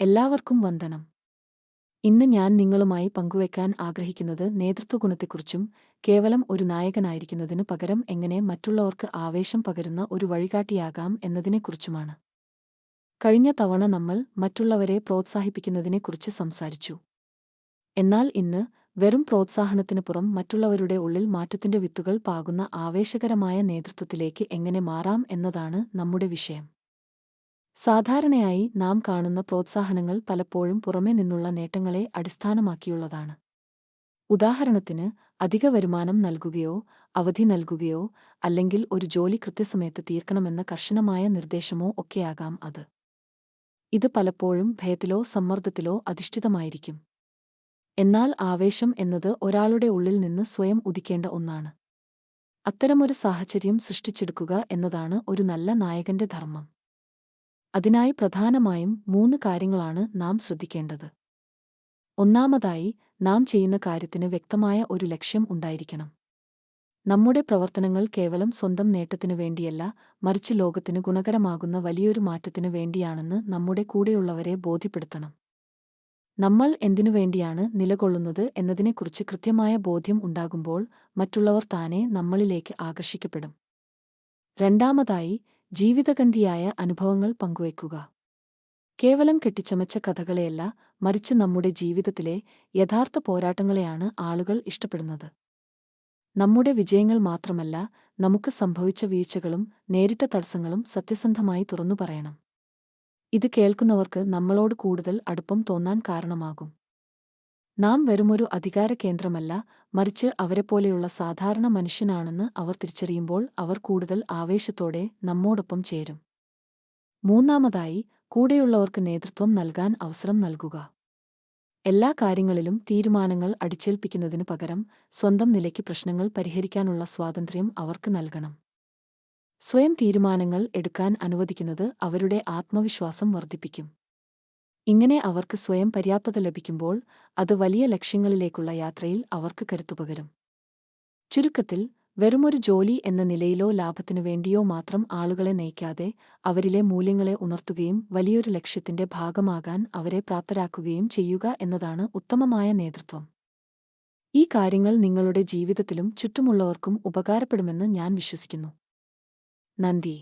എല്ലാവർക്കും വന്ദനം. ഇന്ന് ഞാൻ നിങ്ങളുമായി പങ്കുവയ്ക്കാൻ ആഗ്രഹിക്കുന്നത് നേതൃത്വഗുണത്തെക്കുറിച്ചും കേവലം ഒരു നായകനായിരിക്കുന്നതിന് പകരം എങ്ങനെ മറ്റുള്ളവർക്ക് ആവേശം പകരുന്ന ഒരു വഴികാട്ടിയാകാം എന്നതിനെക്കുറിച്ചുമാണ്. കഴിഞ്ഞ തവണ നമ്മൾ മറ്റുള്ളവരെ പ്രോത്സാഹിപ്പിക്കുന്നതിനെക്കുറിച്ച് സംസാരിച്ചു. എന്നാൽ ഇന്ന് വെറും പ്രോത്സാഹനത്തിന് പുറം മറ്റുള്ളവരുടെ ഉള്ളിൽ മാറ്റത്തിന്റെ വിത്തുകൾ പാകുന്ന ആവേശകരമായ നേതൃത്വത്തിലേക്ക് എങ്ങനെ മാറാം എന്നതാണ് നമ്മുടെ വിഷയം. സാധാരണയായി നാം കാണുന്ന പ്രോത്സാഹനങ്ങൾ പലപ്പോഴും പുറമെ നിന്നുള്ള നേട്ടങ്ങളെ അടിസ്ഥാനമാക്കിയുള്ളതാണ്. ഉദാഹരണത്തിന് അധിക വരുമാനം നൽകുകയോ അവധി നൽകുകയോ അല്ലെങ്കിൽ ഒരു ജോലി കൃത്യസമയത്ത് തീർക്കണമെന്ന കർശനമായ നിർദ്ദേശമോ ഒക്കെയാകാം അത്. ഇത് പലപ്പോഴും ഭയത്തിലോ സമ്മർദ്ദത്തിലോ അധിഷ്ഠിതമായിരിക്കും. എന്നാൽ ആവേശം എന്നത് ഒരാളുടെ ഉള്ളിൽ നിന്ന് സ്വയം ഉദിക്കേണ്ട ഒന്നാണ്. അത്തരമൊരു സാഹചര്യം സൃഷ്ടിച്ചെടുക്കുക എന്നതാണ് ഒരു നല്ല നായകന്റെ ധർമ്മം. അതിനായി പ്രധാനമായും മൂന്ന് കാര്യങ്ങളാണ് നാം ശ്രദ്ധിക്കേണ്ടത്. ഒന്നാമതായി നാം ചെയ്യുന്ന കാര്യത്തിന് വ്യക്തമായ ഒരു ലക്ഷ്യം ഉണ്ടായിരിക്കണം. നമ്മുടെ പ്രവർത്തനങ്ങൾ കേവലം സ്വന്തം നേട്ടത്തിനു വേണ്ടിയല്ല മറിച്ച് ലോകത്തിന് ഗുണകരമാകുന്ന വലിയൊരു മാറ്റത്തിനു വേണ്ടിയാണെന്ന് നമ്മുടെ കൂടെയുള്ളവരെ ബോധ്യപ്പെടുത്തണം. നമ്മൾ എന്തിനു വേണ്ടിയാണ് നിലകൊള്ളുന്നത് എന്നതിനെക്കുറിച്ച് കൃത്യമായ ബോധ്യം ഉണ്ടാകുമ്പോൾ മറ്റുള്ളവർ താനെ നമ്മളിലേക്ക് ആകർഷിക്കപ്പെടും. രണ്ടാമതായി ജീവിതഗന്ധിയായ അനുഭവങ്ങൾ പങ്കുവയ്ക്കുക. കേവലം കെട്ടിച്ചമച്ച കഥകളെയല്ല മറിച്ച് നമ്മുടെ ജീവിതത്തിലെ യഥാർത്ഥ പോരാട്ടങ്ങളെയാണ് ആളുകൾ ഇഷ്ടപ്പെടുന്നത്. നമ്മുടെ വിജയങ്ങൾ മാത്രമല്ല നമുക്ക് സംഭവിച്ച വീഴ്ചകളും നേരിട്ട തടസ്സങ്ങളും സത്യസന്ധമായി തുറന്നു പറയണം. ഇത് കേൾക്കുന്നവർക്ക് നമ്മളോട് കൂടുതൽ അടുപ്പം തോന്നാൻ കാരണമാകും. നാം വെറുമൊരു അധികാര കേന്ദ്രമല്ല മറിച്ച് അവരെപ്പോലെയുള്ള സാധാരണ മനുഷ്യനാണെന്ന് അവർ തിരിച്ചറിയുമ്പോൾ അവർ കൂടുതൽ ആവേശത്തോടെ നമ്മോടൊപ്പം ചേരും. മൂന്നാമതായി കൂടെയുള്ളവർക്ക് നേതൃത്വം നൽകാൻ അവസരം നൽകുക. എല്ലാ കാര്യങ്ങളിലും തീരുമാനങ്ങൾ അടിച്ചേൽപ്പിക്കുന്നതിനു പകരം സ്വന്തം നിലയ്ക്ക് പ്രശ്നങ്ങൾ പരിഹരിക്കാനുള്ള സ്വാതന്ത്ര്യം അവർക്ക് നൽകണം. സ്വയം തീരുമാനങ്ങൾ എടുക്കാൻ അനുവദിക്കുന്നത് അവരുടെ ആത്മവിശ്വാസം വർദ്ധിപ്പിക്കും. ഇങ്ങനെ അവർക്ക് സ്വയം പര്യാപ്തത ലഭിക്കുമ്പോൾ അത് വലിയ ലക്ഷ്യങ്ങളിലേക്കുള്ള യാത്രയിൽ അവർക്ക് കരുത്തുപകരും ചുരുക്കത്തിൽ വെറുമൊരു ജോലി എന്ന നിലയിലോ ലാഭത്തിനു വേണ്ടിയോ മാത്രം ആളുകളെ നയിക്കാതെ അവരിലെ മൂല്യങ്ങളെ ഉണർത്തുകയും വലിയൊരു ലക്ഷ്യത്തിന്റെ ഭാഗമാകാൻ അവരെ പ്രാപ്തരാക്കുകയും ചെയ്യുക എന്നതാണ് ഉത്തമമായ നേതൃത്വം. ഈ കാര്യങ്ങൾ നിങ്ങളുടെ ജീവിതത്തിലും ചുറ്റുമുള്ളവർക്കും ഉപകാരപ്പെടുമെന്ന് ഞാൻ വിശ്വസിക്കുന്നു. നന്ദി.